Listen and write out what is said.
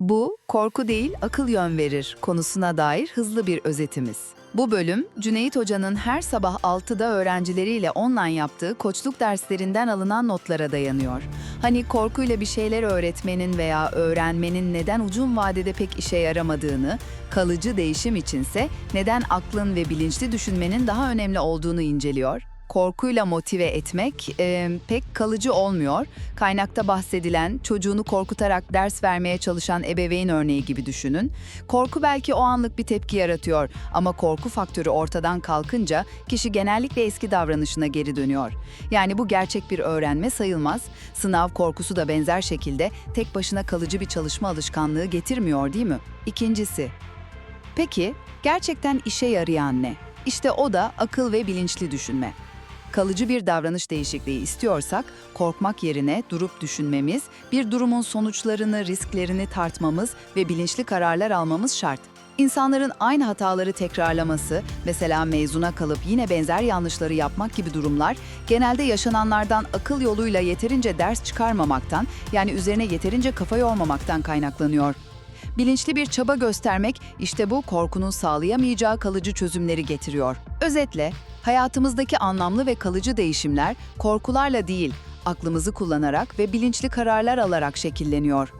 Bu, korku değil akıl yön verir konusuna dair hızlı bir özetimiz. Bu bölüm, Cüneyt Hoca'nın her sabah 6'da öğrencileriyle online yaptığı koçluk derslerinden alınan notlara dayanıyor. Hani korkuyla bir şeyler öğretmenin veya öğrenmenin neden uzun vadede pek işe yaramadığını, kalıcı değişim içinse neden aklın ve bilinçli düşünmenin daha önemli olduğunu inceliyor. Korkuyla motive etmek e, pek kalıcı olmuyor. Kaynakta bahsedilen çocuğunu korkutarak ders vermeye çalışan ebeveyn örneği gibi düşünün. Korku belki o anlık bir tepki yaratıyor ama korku faktörü ortadan kalkınca kişi genellikle eski davranışına geri dönüyor. Yani bu gerçek bir öğrenme sayılmaz. Sınav korkusu da benzer şekilde tek başına kalıcı bir çalışma alışkanlığı getirmiyor değil mi? İkincisi, peki gerçekten işe yarayan ne? İşte o da akıl ve bilinçli düşünme. Kalıcı bir davranış değişikliği istiyorsak, korkmak yerine durup düşünmemiz, bir durumun sonuçlarını, risklerini tartmamız ve bilinçli kararlar almamız şart. İnsanların aynı hataları tekrarlaması, mesela mezuna kalıp yine benzer yanlışları yapmak gibi durumlar, genelde yaşananlardan akıl yoluyla yeterince ders çıkarmamaktan, yani üzerine yeterince kafa yormamaktan kaynaklanıyor. Bilinçli bir çaba göstermek işte bu korkunun sağlayamayacağı kalıcı çözümleri getiriyor. Özetle, hayatımızdaki anlamlı ve kalıcı değişimler korkularla değil, aklımızı kullanarak ve bilinçli kararlar alarak şekilleniyor.